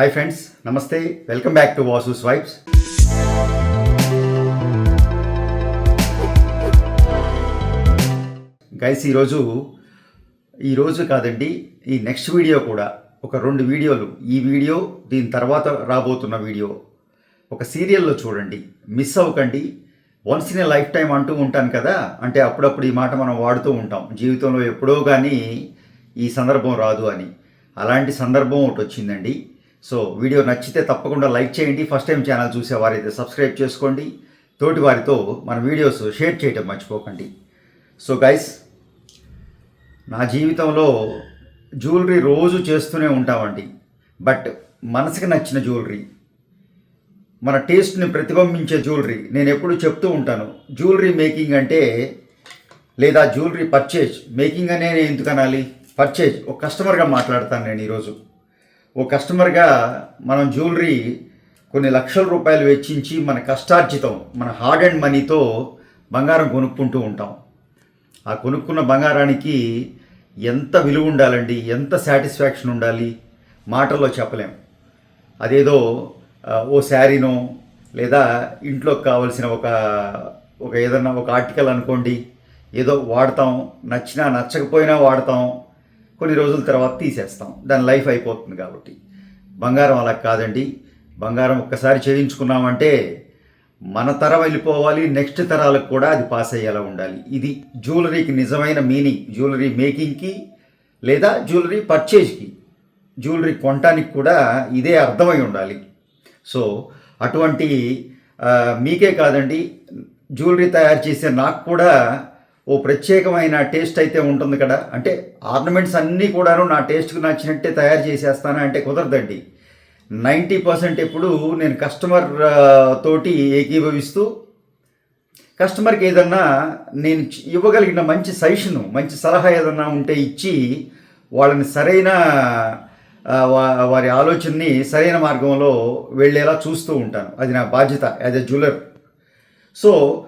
Hi friends నమస్తే. Welcome back to Vasu swipes guys ఈరోజు ఈరోజు కాదండి ఈ నెక్స్ట్ వీడియో కూడా ఒక రెండు వీడియోలు ఈ వీడియో దీని తర్వాత రాబోతున్న వీడియో ఒక సీరియల్లో చూడండి. మిస్ అవ్వకండి. Once in a life time అంటూ ఉంటాను కదా అంటే అప్పుడప్పుడు ఈ మాట మనం వాడుతూ ఉంటాం. జీవితంలో ఎప్పుడో కానీ ఈ సందర్భం రాదు అని. అలాంటి సందర్భం ఒకటి వచ్చిందండి. సో వీడియో నచ్చితే తప్పకుండా లైక్ చేయండి. ఫస్ట్ టైం ఛానల్ చూసేవారైతే సబ్స్క్రైబ్ చేసుకోండి. తోటి వారితో మన వీడియోస్ షేర్ చేయటం మర్చిపోకండి. సో గైస్ నా జీవితంలో జ్యువెలరీ రోజు చేస్తూనే ఉంటామండి. బట్ మనసుకి నచ్చిన జ్యువెలరీ మన టేస్ట్ని ప్రతిబింబించే జ్యువెలరీ నేను ఎప్పుడు చెప్తూ ఉంటాను. జ్యువెలరీ మేకింగ్ అంటే లేదా జ్యువెలరీ పర్చేజ్ మేకింగ్ అనే నేను ఎందుకు అనాలి? పర్చేజ్ ఒక కస్టమర్గా మాట్లాడతాను నేను ఈరోజు. ఓ కస్టమర్గా మనం జ్యువెలరీ కొన్ని లక్షల రూపాయలు వెచ్చించి మన కష్టార్జితం మన హార్డ్ అండ్ మనీతో బంగారం కొనుక్కుంటూ ఉంటాం. ఆ కొనుక్కున్న బంగారానికి ఎంత విలువ ఉండాలండి? ఎంత సాటిస్ఫాక్షన్ ఉండాలి? మాటల్లో చెప్పలేం. అదేదో ఓ శారీనో లేదా ఇంట్లోకి కావలసిన ఒక ఒక ఏదన్నా ఒక ఆర్టికల్ అనుకోండి ఏదో వాడతాం నచ్చినా నచ్చకపోయినా వాడతాం కొన్ని రోజుల తర్వాత తీసేస్తాం. దాని లైఫ్ అయిపోతుంది కాబట్టి. బంగారం అలా కాదండి. బంగారం ఒక్కసారి చేయించుకున్నామంటే మన తరం వెళ్ళిపోవాలి నెక్స్ట్ తరాలకు కూడా అది పాస్ అయ్యేలా ఉండాలి. ఇది జ్యువెలరీకి నిజమైన మీనింగ్. జ్యువెలరీ మేకింగ్కి లేదా జ్యువెలరీ పర్చేజ్కి. జ్యువెలరీ కొనటానికి కూడా ఇదే అర్థమై ఉండాలి. సో అటువంటి మీకే కాదండి. జ్యువెలరీ తయారు చేసే నాకు కూడా ఓ ప్రత్యేకమైన టేస్ట్ అయితే ఉంటుంది కదా. అంటే ఆర్నమెంట్స్ అన్నీ కూడాను నా టేస్ట్కి నచ్చినట్టే తయారు చేసేస్తానా అంటే కుదరదండి. నైంటీ పర్సెంట్ ఎప్పుడు నేను కస్టమర్ తోటి ఏకీభవిస్తూ కస్టమర్కి ఏదన్నా నేను ఇవ్వగలిగిన మంచి సజెషను మంచి సలహా ఏదన్నా ఉంటే ఇచ్చి వాళ్ళని సరైన వా- వారి ఆలోచనని సరైన మార్గంలో వెళ్ళేలా చూస్తూ ఉంటాను. అది నా బాధ్యత యాజ్ ఎ జ్యువెలర్ సో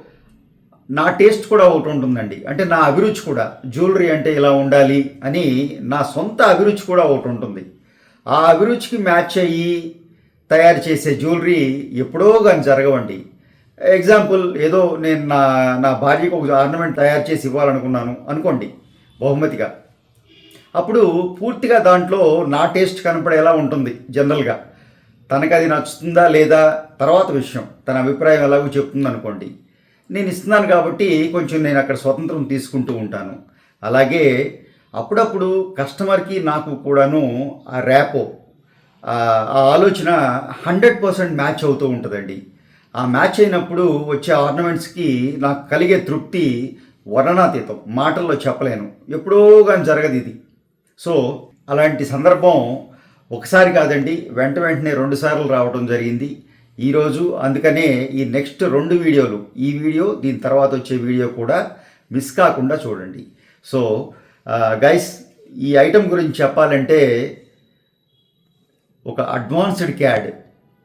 నా టేస్ట్ కూడా ఒకటి ఉంటుందండి. అంటే నా అభిరుచి కూడా జ్యువెలరీ అంటే ఇలా ఉండాలి అని నా సొంత అభిరుచి కూడా ఒకటి ఉంటుంది. ఆ అభిరుచికి మ్యాచ్ అయ్యి తయారు చేసే జ్యువెలరీ ఎప్పుడో కానీ జరగవండి. ఎగ్జాంపుల్ ఏదో నేను నా నా భార్యకు ఒక ఆర్నమెంట్ తయారు చేసి ఇవ్వాలనుకున్నాను అనుకోండి బహుమతిగా. అప్పుడు పూర్తిగా దాంట్లో నా టేస్ట్ కనపడేలా ఉంటుంది జనరల్గా. తనకు అది నచ్చుతుందా లేదా తర్వాత విషయం తన అభిప్రాయం ఎలాగో చెప్తుంది అనుకోండి నేను ఇస్తున్నాను కాబట్టి కొంచెం నేను అక్కడ స్వతంత్రం తీసుకుంటూ ఉంటాను. అలాగే అప్పుడప్పుడు కస్టమర్కి నాకు కూడాను ఆ ర్యాపో ఆ ఆలోచన హండ్రెడ్ పర్సెంట్ మ్యాచ్ అవుతూ ఉంటుందండి. ఆ మ్యాచ్ అయినప్పుడు వచ్చే ఆర్నమెంట్స్కి నాకు కలిగే తృప్తి వర్ణనాతీతం మాటల్లో చెప్పలేను. ఎప్పుడో కానీ జరగదు ఇది. సో అలాంటి సందర్భం ఒకసారి కాదండి వెంట వెంటనే రెండుసార్లు రావడం జరిగింది. ఈరోజు అందుకనే ఈ నెక్స్ట్ రెండు వీడియోలు ఈ వీడియో దీని తర్వాత వచ్చే వీడియో కూడా మిస్ కాకుండా చూడండి. సో గైస్ ఈ ఐటెం గురించి చెప్పాలంటే ఒక అడ్వాన్స్డ్ క్యాడ్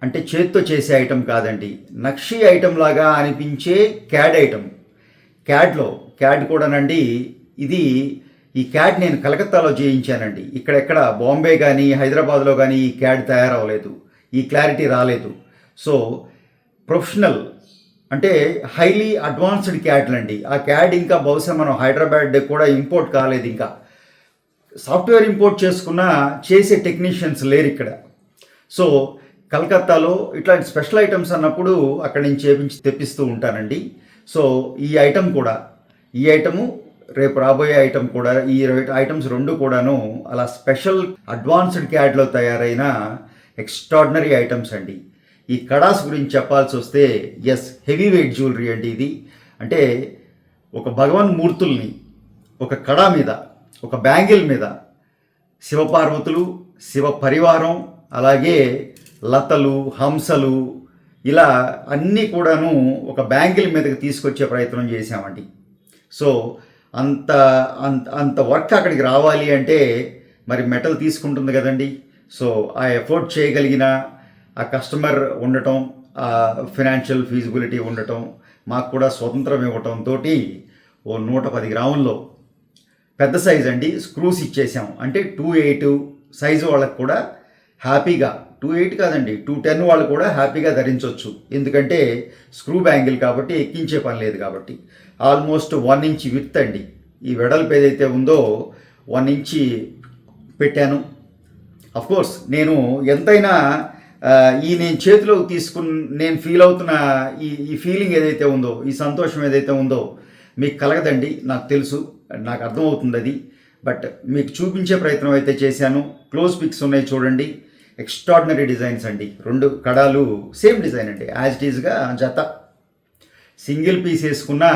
అంటే చేత్తో చేసే ఐటెం కాదండి. నక్షి ఐటెం లాగా అనిపించే క్యాడ్ ఐటెం క్యాడ్లో క్యాడ్ కూడానండి ఇది ఈ క్యాడ్ నేను కలకత్తాలో చేయించానండి. ఇక్కడెక్కడ బాంబే కానీ హైదరాబాద్లో కానీ ఈ క్యాడ్ తయారవ్వలేదు. ఈ క్లారిటీ రాలేదు. సో ప్రొఫెషనల్ అంటే హైలీ అడ్వాన్స్డ్ క్యాడ్లు అండి. ఆ క్యాడ్ ఇంకా బహుశా మనం హైదరాబాద్ కూడా ఇంపోర్ట్ కాలేదు ఇంకా. సాఫ్ట్వేర్ ఇంపోర్ట్ చేసుకున్న చేసే టెక్నీషియన్స్ లేరు ఇక్కడ. సో కలకత్తాలో ఇట్లాంటి స్పెషల్ ఐటమ్స్ అన్నప్పుడు అక్కడి నుంచి చేపించి తెప్పిస్తూ ఉంటానండి. సో ఈ ఐటమ్ కూడా ఈ ఐటము రేపు రాబోయే ఐటమ్ కూడా ఈ ఐటమ్స్ రెండు కూడాను అలా స్పెషల్ అడ్వాన్స్డ్ క్యాడ్లో తయారైన ఎక్స్ట్రాడినరీ ఐటమ్స్ అండి. ఈ కడాస్ గురించి చెప్పాల్సి వస్తే ఎస్ హెవీ వెయిట్ జ్యువెలరీ అండి ఇది. అంటే ఒక భగవాన్ మూర్తుల్ని ఒక కడా మీద ఒక బ్యాంగిల్ మీద శివపార్వతులు శివ పరివారం అలాగే లతలు హంసలు ఇలా అన్నీ కూడాను ఒక బ్యాంగిల్ మీదకి తీసుకొచ్చే ప్రయత్నం చేశామండి. సో అంత అంత అంత వర్క్ అక్కడికి రావాలి అంటే మరి మెటల్ తీసుకుంటుంది కదండి. సో ఆ ఎఫోర్డ్ చేయగలిగిన ఆ కస్టమర్ ఉండటం ఫినాన్షియల్ ఫీజిబిలిటీ ఉండటం మాకు కూడా స్వతంత్రం ఇవ్వటం తోటి ఓ నూట పది గ్రాముల్లో పెద్ద సైజ్ అండి స్క్రూస్ ఇచ్చేసాం. అంటే టూ ఎయిట్ సైజు వాళ్ళకి కూడా హ్యాపీగా టూ ఎయిట్ కాదండి టూ టెన్ వాళ్ళు కూడా హ్యాపీగా ధరించవచ్చు ఎందుకంటే స్క్రూ బ్యాంగిల్ కాబట్టి ఎక్కించే పని లేదు కాబట్టి. ఆల్మోస్ట్ వన్ ఇంచ్ విత్ అండి. ఈ వెడల్పు ఏదైతే ఉందో వన్ ఇంచి పెట్టాను. అఫ్ కోర్స్ నేను ఎంతైనా ఈ నేను చేతిలో తీసుకున్న నేను ఫీల్ అవుతున్న ఈ ఈ ఫీలింగ్ ఏదైతే ఉందో ఈ సంతోషం ఏదైతే ఉందో మీకు కలగదండి నాకు తెలుసు నాకు అర్థమవుతుంది అది. బట్ మీకు చూపించే ప్రయత్నం అయితే చేశాను. క్లోజ్ పిక్స్ ఉన్నాయి చూడండి. ఎక్స్ట్రాడినరీ డిజైన్స్ అండి. రెండు కడాలు సేమ్ డిజైన్ అండి. యాజ్ ఇట్ ఈజ్గా జత. సింగిల్ పీస్ వేసుకున్నా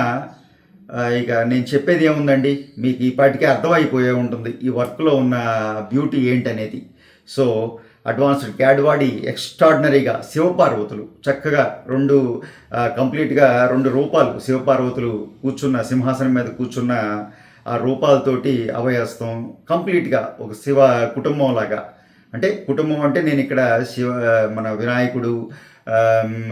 ఇక నేను చెప్పేది ఏముందండి? మీకు ఈ పాటికే అర్థమైపోయే ఉంటుంది. ఈ వర్క్లో ఉన్న బ్యూటీ ఏంటనేది. సో అడ్వాన్స్డ్ క్యాడ్ వాడి ఎక్స్ట్రాడినరీగా శివపార్వతులు చక్కగా రెండు కంప్లీట్గా రెండు రూపాలు శివపార్వతులు కూర్చున్న సింహాసనం మీద కూర్చున్న ఆ రూపాలతోటి అభయస్తం కంప్లీట్గా ఒక శివ కుటుంబం లాగా అంటే కుటుంబం అంటే నేను ఇక్కడ శివ మన వినాయకుడు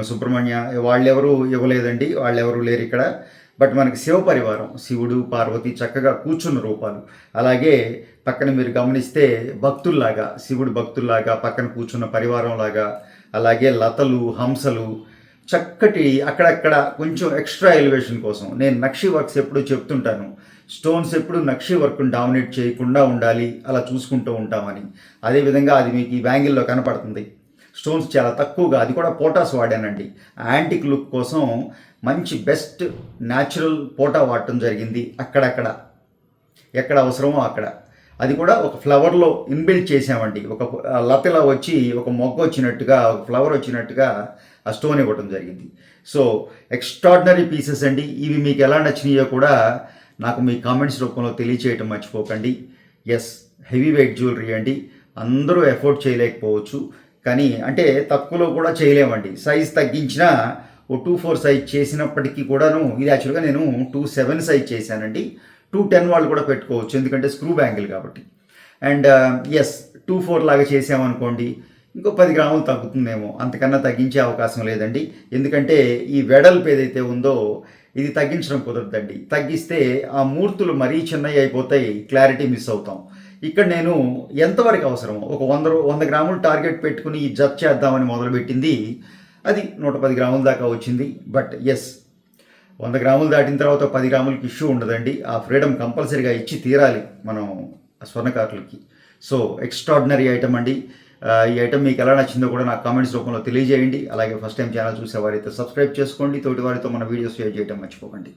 సుబ్రహ్మణ్య వాళ్ళెవరూ ఇవ్వలేదండి వాళ్ళెవరూ లేరు ఇక్కడ. బట్ మనకి శివ పరివారం శివుడు పార్వతి చక్కగా కూర్చున్న రూపాలు. అలాగే పక్కన మీరు గమనిస్తే భక్తుల్లాగా శివుడు భక్తుల్లాగా పక్కన కూర్చున్న పరివారంలాగా అలాగే లతలు హంసలు చక్కటి అక్కడక్కడ కొంచెం ఎక్స్ట్రా ఎలివేషన్ కోసం. నేను నక్షి వర్క్స్ ఎప్పుడు చెప్తుంటాను. స్టోన్స్ ఎప్పుడు నక్షి వర్క్ను డామినేట్ చేయకుండా ఉండాలి అలా చూసుకుంటూ ఉంటామని. అదేవిధంగా అది మీకు ఈ బ్యాంగిల్లో కనపడుతుంది. స్టోన్స్ చాలా తక్కువగా అది కూడా పోటాస్ వాడానండి. యాంటిక్ లుక్ కోసం మంచి బెస్ట్ న్యాచురల్ పోటా వాడటం జరిగింది అక్కడక్కడ. ఎక్కడ అవసరమో అక్కడ. అది కూడా ఒక ఫ్లవర్లో ఇన్బిల్డ్ చేసామండి ఒక ఆ లతలా వచ్చి ఒక మొగ్గ వచ్చినట్టుగా ఒక ఫ్లవర్ వచ్చినట్టుగా ఆ స్టోన్ ఇవ్వటం జరిగింది. సో ఎక్స్ట్రాడినరీ పీసెస్ అండి. ఇవి మీకు ఎలా నచ్చినాయో కూడా నాకు మీ కామెంట్స్ రూపంలో తెలియచేయటం మర్చిపోకండి. ఎస్ హెవీ వెయిట్ జ్యువెలరీ అండి. అందరూ ఎఫోర్డ్ చేయలేకపోవచ్చు. కానీ అంటే తక్కువలో కూడా చేయలేమండి. సైజ్ తగ్గించినా ఓ టూ ఫోర్ సైజ్ చేసినప్పటికీ కూడాను ఇది యాక్చువల్గా నేను టూ సెవెన్ సైజ్ చేశానండి. టూ టెన్ వాళ్ళు కూడా పెట్టుకోవచ్చు ఎందుకంటే స్క్రూ బ్యాంగిల్ కాబట్టి. And uh, yes two four లాగా చేసామనుకోండి ఇంకో పది గ్రాములు తగ్గుతుందేమో అంతకన్నా తగ్గించే అవకాశం లేదండి. ఎందుకంటే ఈ వెడల్పు ఏదైతే ఉందో ఇది తగ్గించడం కుదరదండి. తగ్గిస్తే ఆ మూర్తులు మరీ చిన్నవి అయిపోతాయి క్లారిటీ మిస్ అవుతాం. ఇక్కడ నేను ఎంతవరకు అవసరమో ఒక వంద వంద గ్రాములు టార్గెట్ పెట్టుకుని ఈ జత్ చేద్దామని మొదలుపెట్టింది అది నూట పది గ్రాముల దాకా వచ్చింది. బట్ ఎస్ వంద గ్రాములు దాటిన తర్వాత పది గ్రాములకి ఇష్యూ ఉండదండి. ఆ ఫ్రీడమ్ కంపల్సరీగా ఇచ్చి తీరాలి మనం ఆ స్వర్ణకారులకి. సో ఎక్స్ట్రాడినరీ ఐటమ్ అండి. ఈ ఐటమ్ మీకు ఎలా నచ్చిందో కూడా నాకు కామెంట్స్ రూపంలో తెలియజేయండి. అలాగే ఫస్ట్ టైం ఛానల్ చూసేవారైతే సబ్స్క్రైబ్ చేసుకోండి. తోటి వారితో మన వీడియోస్ షేర్ చేయడం మర్చిపోకండి.